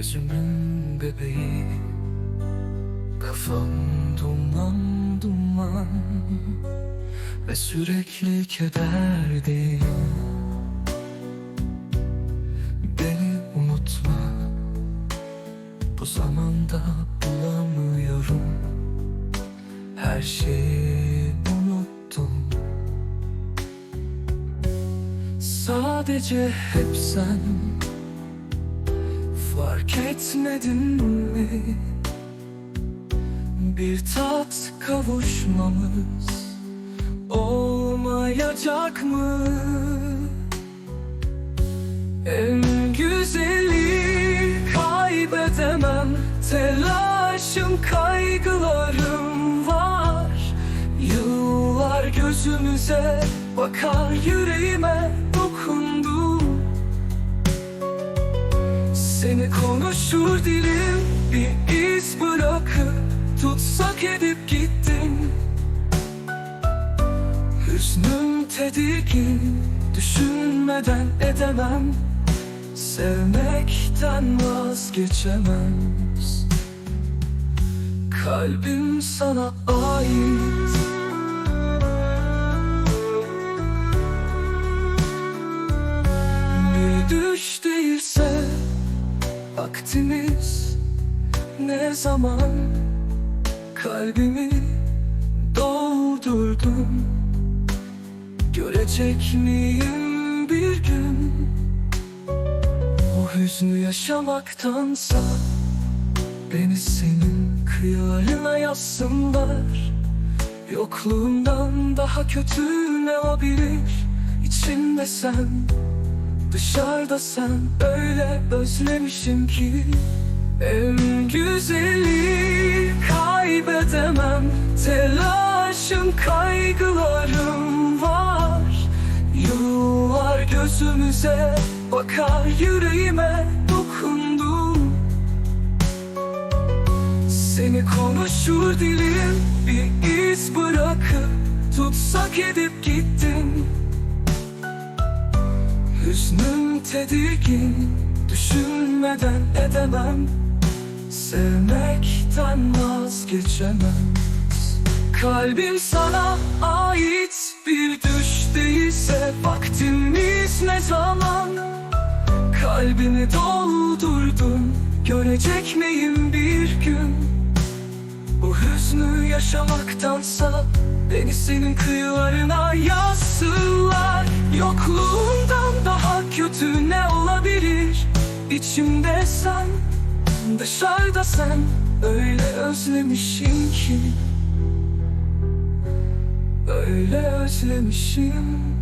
Gözümün bebeği Kafam duman duman Ve sürekli kederdeyim Beni unutma Bu zamanda bulamıyorum. Her şeyi unuttum. Sadece hep sen Fark etmedin mi? Bir tat kavuşmamız Olmayacak mı? En güzeli kaybedemem Telaşım kaygılarım var Yıllar gözümüze bakar yüreğime Seni konuşur dilim bir iz bırakıp Tutsak edip gittin. Hüznüm tedirgin Düşünmeden edemem. Sevmekten vazgeçemez. Kalbim sana ait. Bir düş ne zaman Kalbimi doldurdum Görecek miyim bir gün O hüznü yaşamaktansa Beni senin kıyılarına yazsınlar. Yokluğumdan daha kötü ne olabilir? İçimde sen Dışarıda sen. Öyle özlemişim ki En güzeli kaybedemem. Telaşım kaygılarım var. Yıllar gözümüze bakar yüreğime dokundu Seni konuşur dilim bir iz bırakıp Tutsak edip gittin. Hüznüm tedirgin Düşünmeden edemem Sevmekten vazgeçemez Kalbim sana ait bir düş değilse Vaktimiz ne zaman? Kalbimi doldurdun Görecek miyim bir gün? Bu hüznü yaşamaktansa Beni senin kıyılarına yazsınlar. Yokluğundan daha kötü ne olabilir? İçimde sen Dışarıda sen. Öyle özlemişim ki. Öyle özlemişim